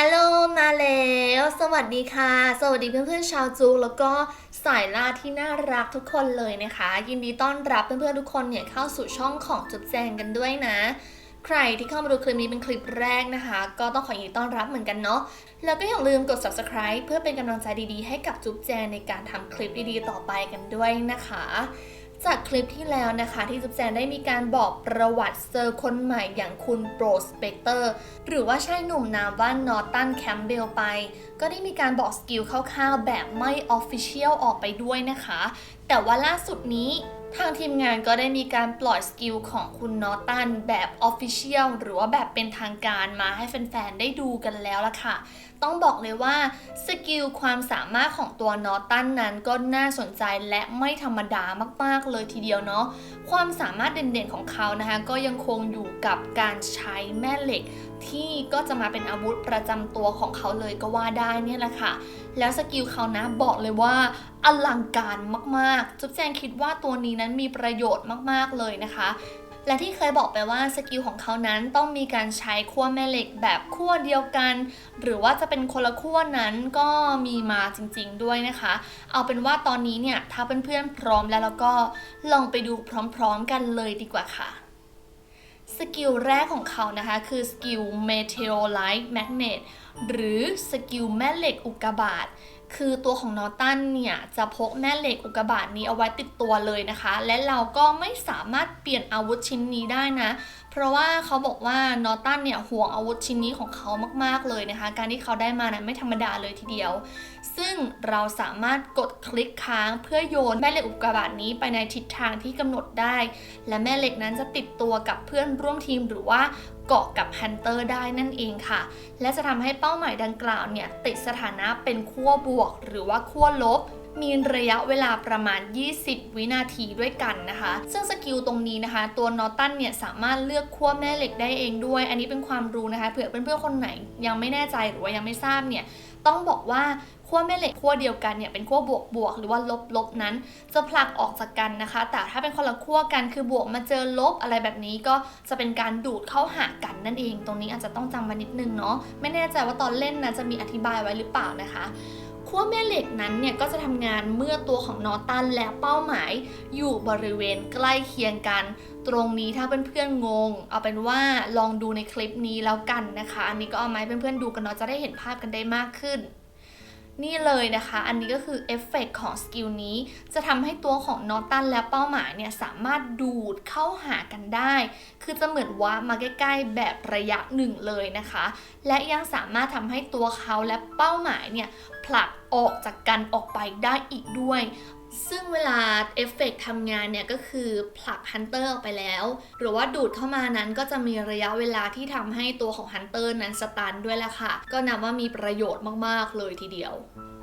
อลโลมาแล้ว สวัสดีค่ะ สวัสดีเพื่อนๆชาวจูแล้วก็สายล่าที่น่ารักทุกคนเลยนะคะ ยินดีต้อนรับเพื่อนๆทุกคนเนี่ยเข้าสู่ช่องของจุ๊บแจงกันด้วยนะ ใครที่เข้ามาดูคลิปนี้เป็นคลิปแรกนะคะ ก็ต้องขอยินดีต้อนรับเหมือนกันเนาะแล้วก็อย่าลืมกด subscribe เพื่อเป็นกำลังใจดีๆ ให้กับจุ๊บแจงในการทำคลิปดีๆ ต่อไปกันด้วยนะคะ จากคลิปที่แล้วนะคะที่จุ๊บแจงได้มีการบอกประวัติเซอร์คนใหม่อย่างคุณโปรสเปกเตอร์หรือว่าใช่หนุ่มนามว่านอตันแคมเบลไป ก็ได้มีการบอกสกิลคร่าวๆ แบบไม่ออฟฟิเชียลออกไปด้วยนะคะ แต่ว่าล่าสุดนี้ทางทีมงานก็ได้มีการปล่อยสกิลของคุณนอตันแบบออฟฟิเชียลหรือว่าแบบเป็นทางการมาให้แฟนๆ ได้ดูกันแล้วล่ะค่ะต้องบอกเลยว่าสกิลความสามารถของตัวนอตันนั้นก็น่าสนใจและไม่ธรรมดามากๆเลยทีเดียวเนาะความสามารถเด่นๆของเขานะคะก็ยังคงอยู่กับการใช้แม่เหล็ก ที่ก็จะมาเป็นอาวุธประจำตัวของเขาเลยก็ว่าได้เนี่ยแหละค่ะ แล้วสกิลเขานะบอกเลยว่าอลังการมากๆ จุ๊บแจงคิดว่าตัวนี้นั้นมีประโยชน์มากๆเลยนะคะ และที่เคยบอกไปว่าสกิลของเขานั้นต้องมีการใช้ขั้วแม่เหล็กแบบขั้วเดียวกัน หรือว่าจะเป็นคนละขั้วนั้นก็มีมาจริงๆด้วยนะคะ เอาเป็นว่าตอนนี้เนี่ยถ้าเพื่อนๆพร้อมแล้วแล้วก็ลองไปดูพร้อมๆกันเลยดีกว่าค่ะสกิลแรกของเขานะคะคือสกิล Meteorite Magnet หรือสกิลแม่เหล็กอุกกาบาต คือตัวของนอตันเนี่ยจะพกแม่เหล็กอุกกาบาตนี้เอาไว้ติดตัวเลยนะคะ และเราก็ไม่สามารถเปลี่ยนอาวุธชิ้นนี้ได้นะ เพราะว่าเขาบอกว่านอตันเนี่ยห่วงอาวุธชิ้นนี้ของเขามากๆเลยนะคะ การที่เขาได้มานะไม่ธรรมดาเลยทีเดียว ซึ่งเราสามารถกดคลิกค้างเพื่อโยนแม่เหล็กอุกกาบาตนี้ไปในทิศทางที่กำหนดได้ และแม่เหล็กนั้นจะติดตัวกับเพื่อนร่วมทีมหรือว่าเกาะกับฮันเตอร์ได้นั่นเองค่ะ และจะทำให้เป้าหมายดังกล่าวเนี่ยติดสถานะเป็นขั้วบวกหรือว่าขั้วลบ มีระยะเวลาประมาณ 20 วินาทีด้วยกันนะคะ ซึ่งสกิลตรงนี้นะคะ ตัวนอตันเนี่ยสามารถเลือกขั้วแม่เหล็กได้เองด้วย อันนี้เป็นความรู้นะคะ เผื่อเพื่อนๆคนไหนยังไม่แน่ใจหรือว่ายังไม่ทราบเนี่ยต้องบอกว่าขั้วแม่เหล็กขั้วเดียวกันเนี่ยเป็นขั้วบวกบวกหรือว่าลบลบนั้น จะผลักออกจากกันนะคะ แต่ถ้าเป็นคนละขั้วกันคือบวกมาเจอลบอะไรแบบนี้ก็จะเป็นการดูดเข้าหากันนั่นเอง ตรงนี้อาจจะต้องจำมานิดนึงเนาะไม่แน่ใจว่าตอนเล่นนะจะมีอธิบายไว้หรือเปล่านะคะ ขั้วแม่เหล็กนั้นเนี่ยก็จะทำงานเมื่อตัวของนอตันและเป้าหมาย อยู่บริเวณใกล้เคียงกัน ตรงนี้ถ้าเพื่อนๆงง เอาเป็นว่าลองดูในคลิปนี้แล้วกันนะคะ อันนี้ก็เอามาให้เพื่อนๆดูกันเนาะจะได้เห็นภาพกันได้มากขึ้น นี่เลยนะคะ อันนี้ก็คือเอฟเฟกของสกิลนี้ จะทำให้ตัวของนอตันและเป้าหมายเนี่ยสามารถดูดเข้าหากันได้ คือจะเหมือนว่ามาใกล้ๆแบบระยะหนึ่งเลยนะคะ และยังสามารถทำให้ตัวเขาและเป้าหมายเนี่ยผลักออกจากกันออกไปได้อีกด้วย ซึ่งเวลาเอฟเฟกต์ทำงานเนี่ยก็คือผลักฮันเตอร์ออกไปแล้ว หรือว่าดูดเข้ามานั้นก็จะมีระยะเวลาที่ทำให้ตัวของฮันเตอร์นั้นสตันด้วยแหละค่ะ ก็นับว่ามีประโยชน์มาก ๆ เลยทีเดียว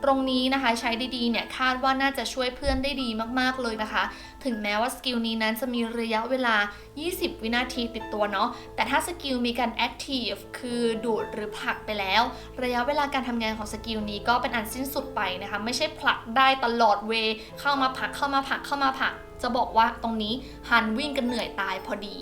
ตรงนี้นะคะใช้ได้ดีเนี่ยคาดว่าน่าจะช่วยเพื่อนได้ดีมากๆเลยนะคะ ถึงแม้ว่าสกิลนี้นั้นจะมีระยะเวลา 20 วินาทีติดตัวเนาะแต่ถ้าสกิลมีการ active คือดูดหรือผลักไปแล้ว ระยะเวลาการทำงานของสกิลนี้ก็เป็นอันสิ้นสุดไปนะคะ ไม่ใช่ผลักได้ตลอดเวเข้ามาผลักเข้ามาผลักเข้ามาผลักจะบอกว่าตรงนี้ฮันวิ่งกันเหนื่อยตายพอดี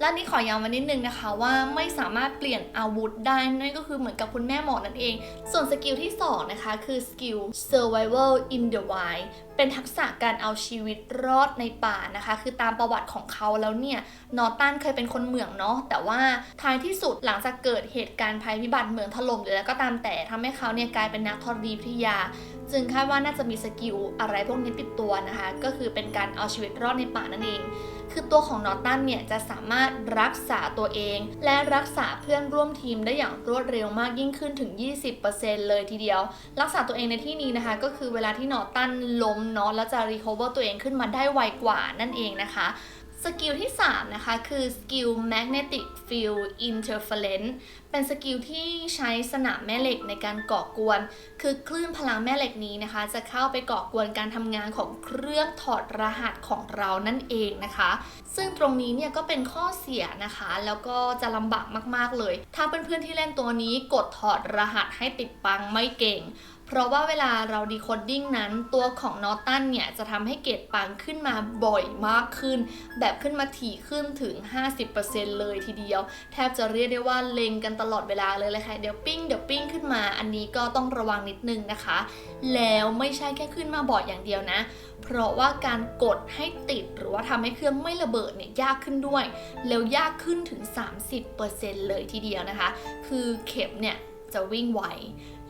และนี่ขอย้ำไว้นิดนึงนะคะว่าไม่สามารถเปลี่ยนอาวุธได้นั่นก็คือเหมือนกับคุณแม่หมอนั่นเอง ส่วนสกิลที่สองนะคะ คือสกิล survival in the wild เป็นทักษะการเอาชีวิตรอดในป่านะคะ คือตามประวัติของเขาแล้วเนี่ยนอตันเคยเป็นคนเหมืองเนาะแต่ว่าท้ายที่สุดหลังจากเกิดเหตุการณ์ภัยพิบัติเหมืองถล่มหรือแล้วก็ตามแต่ทำให้เขาเนี่ยกลายเป็นนักธรณีวิทยา จึงคาดว่าน่าจะมีสกิลอะไรพวกนี้ติดตัวนะคะ ก็คือเป็นการเอาชีวิตรอดในป่านั่นเองคือตัวของนอตันเนี่ยจะสามารถรักษาตัวเอง และรักษาเพื่อนร่วมทีมได้อย่างรวดเร็วมากยิ่งขึ้นถึง 20%เลยทีเดียว รักษาตัวเองในที่นี้นะคะ ก็คือเวลาที่นอตันล้มเนาะแล้วจะรีคอเวอร์ตัวเองขึ้นมาได้ไวกว่านั่นเองนะคะสกิลที่ 3 นะคะ คือสกิล magnetic field interference เป็นสกิลที่ใช้สนามแม่เหล็กในการก่อกวน คือคลื่นพลังแม่เหล็กนี้นะคะ จะเข้าไปก่อกวนการทำงานของเครื่องถอดรหัสของเรานั่นเองนะคะ ซึ่งตรงนี้เนี่ยก็เป็นข้อเสียนะคะ แล้วก็จะลำบากมากๆเลย ถ้าเพื่อนๆที่เล่นตัวนี้กดถอดรหัสให้ติดปังไม่เก่งเพราะว่าเวลาเราดีโคดดิ้งนั้นตัวของนอตันเนี่ย จะทำให้เกรดปังขึ้นมาบ่อยมากขึ้น แบบขึ้นมาถี่ขึ้นถึง 50%เลยทีเดียว แทบจะเรียกได้ว่าเล็งกันตลอดเวลาเลยเลยค่ะเดี๋ยวปิ้งเดี๋ยวปิ้งขึ้นมา อันนี้ก็ต้องระวังนิดนึงนะคะ แล้วไม่ใช่แค่ขึ้นมาบอดอย่างเดียวนะ เพราะว่าการกดให้ติดหรือว่าทำให้เครื่องไม่ระเบิดเนี่ยยากขึ้นด้วย แล้วยากขึ้นถึง 30%เลยทีเดียวนะคะ คือเข็มเนี่ยจะวิ่งไว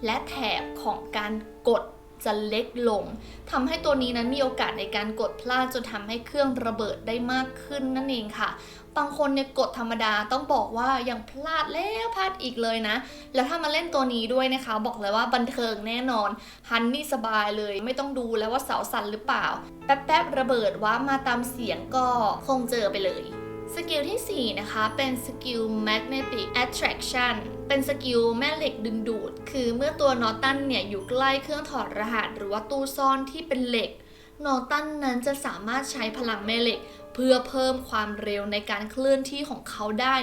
และแถบของการกด จะเล็กลงทำให้ตัวนี้นั้นมีโอกาสในการกดพลาดจนทำให้เครื่องระเบิดได้มากขึ้นนั่นเองค่ะ บางคนเนี่ยกดธรรมดาต้องบอกว่ายังพลาดแล้วพลาดอีกเลยนะ แล้วถ้ามาเล่นตัวนี้ด้วยนะคะ บอกเลยว่าบันเทิงแน่นอน ฮันนี่สบายเลย ไม่ต้องดูแล้วว่าเสาสั่นหรือเปล่า แป๊บๆระเบิดว่ามาตามเสียงก็คงเจอไปเลย สกิลที่ 4 นะคะ เป็นสกิล magnetic attraction เป็นสกิลแม่เหล็กดึงดูด คือเมื่อตัวนอตันเนี่ย อยู่ใกล้เครื่องถอดรหัส หรือว่าตู้ซ่อนที่เป็นเหล็ก นอตันนั้นจะสามารถใช้พลังแม่เหล็ก พื่อเพิ่มความเร็วในการเคลื่อนที่ของเขาได้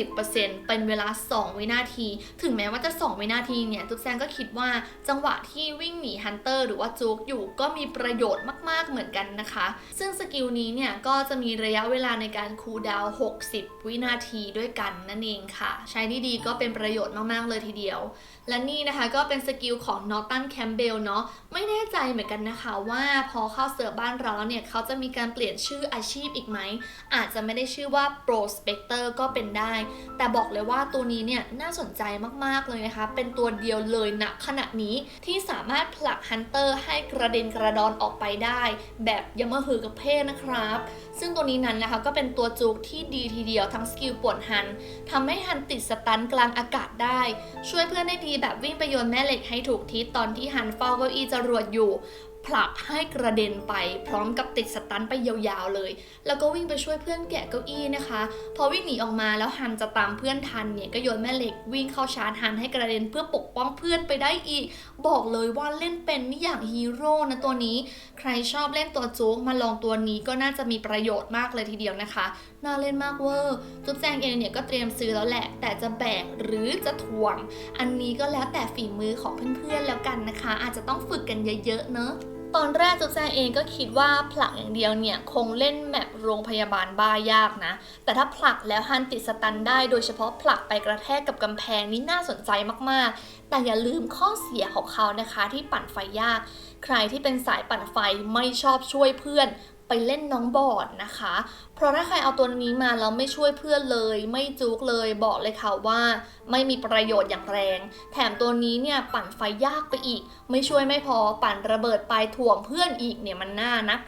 50%เป็นเวลา 2 วินาที ถึงแม้ว่าจะ 2 วินาทีเนี่ยตุ๊กแซงก็คิดว่าจังหวะที่วิ่งหนีฮันเตอร์หรือว่าจูกอยู่ก็มีประโยชน์มาก ๆ เหมือนกันนะคะ ซึ่งสกิลนี้เนี่ยก็จะมีระยะเวลาในการคูลดาวน์60 วินาทีด้วยกันนั่นเองค่ะ ใช้ดีๆก็เป็นประโยชน์มาก ๆ เลยทีเดียว และนี่นะคะก็เป็นสกิลของนอตันแคมเบลเนาะไม่แน่ใจเหมือนกันนะคะว่าพอเข้าเสิร์ฟบ้านเราแล้วเนี่ยเขาจะมีการเปลี่ยนชื่ออาชีพอีกไหม อาจจะไม่ได้ชื่อว่า Prospector ก็เป็นได้ แต่บอกเลยว่าตัวนี้เนี่ยน่าสนใจมากๆเลยนะคะ เป็นตัวเดียวเลยณขณะนี้ที่สามารถผลักฮันเตอร์ให้กระเด็นกระดอนออกไปได้ แบบยามะฮือกับเพศนะครับ ซึ่งตัวนี้นั้นนะคะก็เป็นตัวจูกที่ดีทีเดียวทั้งสกิลปวนฮันทำให้ฮันติดสตันกลางอากาศได้ ช่วยเพื่อนได้ดีแบบวิ่งไปโยนแม่เหล็กให้ถูกทิศตอนที่ฮันเฝ้าเก้าอี้จรวดอยู่ ผลักให้กระเด็นไปพร้อมกับติดสตันไปยาวๆเลย แล้วก็วิ่งไปช่วยเพื่อนแกะเก้าอี้นะคะ พอวิ่งหนีออกมาแล้วฮันจะตามเพื่อนทันเนี่ยก็โยนแม่เหล็กวิ่งเข้าชาร์จฮันให้กระเด็นเพื่อปกป้องเพื่อนไปได้อีก บอกเลยว่าเล่นเป็นนี่อย่างฮีโร่นะตัวนี้ ใครชอบเล่นตัวโจ๊กมาลองตัวนี้ก็น่าจะมีประโยชน์มากเลยทีเดียวนะคะ น่าเล่นมากเวอร์จุ๊บแจงเองเนี่ยก็เตรียมซื้อแล้วแหละ แต่จะแบกหรือจะถ่วง อันนี้ก็แล้วแต่ฝีมือของเพื่อนๆแล้วกันนะคะ อาจจะต้องฝึกกันเยอะๆเนอะตอนแรกจุ๊บแจงเองก็คิดว่าผลักอย่างเดียวเนี่ย คงเล่นแมปโรงพยาบาลบ้ายากนะ แต่ถ้าผลักแล้วฮันติดสตันได้ โดยเฉพาะผลักไปกระแทกกับกำแพงนี่น่าสนใจมากๆ แต่อย่าลืมข้อเสียของเขานะคะที่ปั่นไฟยาก ใครที่เป็นสายปั่นไฟไม่ชอบช่วยเพื่อน ไปเล่นน้องบอดนะคะ เพราะถ้าใครเอาตัวนี้มาแล้วไม่ช่วยเพื่อนเลย ไม่จุกเลยบอกเลยค่ะว่าไม่มีประโยชน์อย่างแรง แถมตัวนี้เนี่ยปั่นไฟยากไปอีก ไม่ช่วยไม่พอปั่นระเบิดไปถ่วงเพื่อนอีกเนี่ยมันน่านัก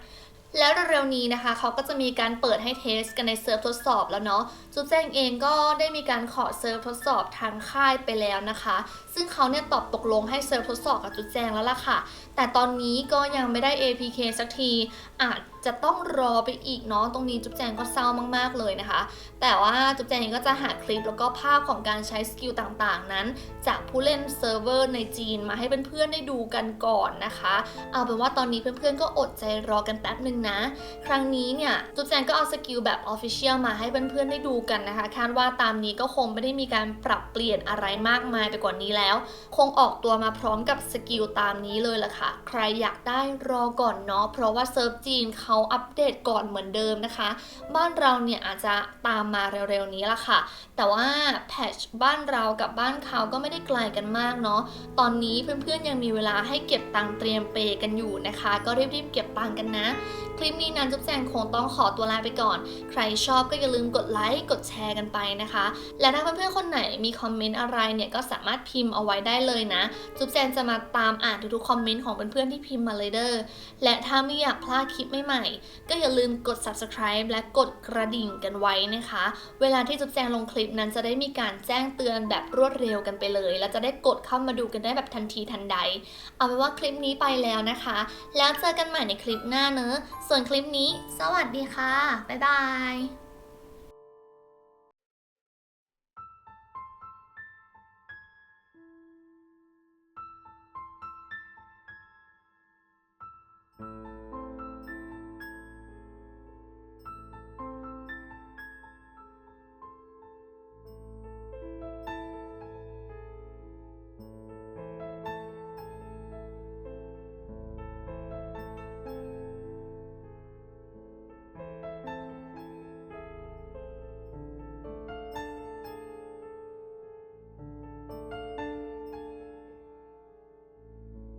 แล้วเร็วๆนี้นะคะเขาก็จะมีการเปิดให้เทสกันในเซิร์ฟทดสอบแล้วเนาะจุ๊บแจ้งเองก็ได้มีการขอเซิร์ฟทดสอบทางค่ายไปแล้วนะคะ ซึ่งเขาเนี่ยตอบตกลงให้เซิร์ฟทดสอบกับจุ๊บแจงแล้วล่ะค่ะ แต่ตอนนี้ก็ยังไม่ได้ APK สักที อาจจะต้องรอไปอีกเนาะตรงนี้จุ๊บแจงก็เศร้ามากๆเลยนะคะ แต่ว่าจุ๊บแจงเองก็จะหาคลิปแล้วก็ภาพของการใช้สกิลต่างๆนั้น จากผู้เล่นเซิร์ฟเวอร์ในจีนมาให้เพื่อนๆได้ดูกันก่อนนะคะ เอาเป็นว่าตอนนี้เพื่อนๆก็อดใจรอกันแป๊บหนึ่งนะ ครั้งนี้เนี่ยจุ๊บแจงก็เอาสกิลแบบ Official มาให้เพื่อนๆได้ดูกันนะคะคาดว่าตามนี้ก็คงไม่ได้มีการปรับเปลี่ยนอะไรมากมายไปกว่านี้แล้ว คงออกตัวมาพร้อมกับสกิลตามนี้เลยล่ะค่ะ ใครอยากได้รอก่อนเนาะเพราะว่าเซิร์ฟจีนเขาอัปเดตก่อนเหมือนเดิมนะคะ บ้านเราเนี่ยอาจจะตามมาเร็วๆนี้ละค่ะ แต่ว่าแพทชบ้านเรากับบ้านเขาก็ไม่ได้ไกลกันมากเนาะตอนนี้เพื่อนๆยังมีเวลาให้เก็บตังเตรียมเปย์กันอยู่นะคะ ก็รีบๆเก็บตังกันนะ ลิปนี้นั้นจุ๊บแจงคงต้องขอตัวลาไปก่อน ใครชอบก็อย่าลืมกดไลค์ กดแชร์กันไปนะคะ และถ้าเพื่อนๆคนไหนมีคอมเมนต์อะไรเนี่ยก็สามารถพิมพ์เอาไว้ได้เลยนะ จุ๊บแจงจะมาตามอ่านทุกๆคอมเมนต์ของเพื่อนๆที่พิมพ์มาเลยเด้อ และถ้าไม่อยากพลาดคลิปใหม่ๆ ก็อย่าลืมกด subscribe และกดกระดิ่งกันไว้นะคะ เวลาที่จุ๊บแจงลงคลิปนั้นจะได้มีการแจ้งเตือนแบบรวดเร็วกันไปเลย และจะได้กดเข้ามาดูกันได้แบบทันทีทันใด เอาเป็นว่าคลิปนี้ไปแล้วนะคะ แล้วเจอกันใหม่ในคลิปหน้าเนอะส่วนคลิปนี้ สวัสดีค่ะ บ๊ายบาย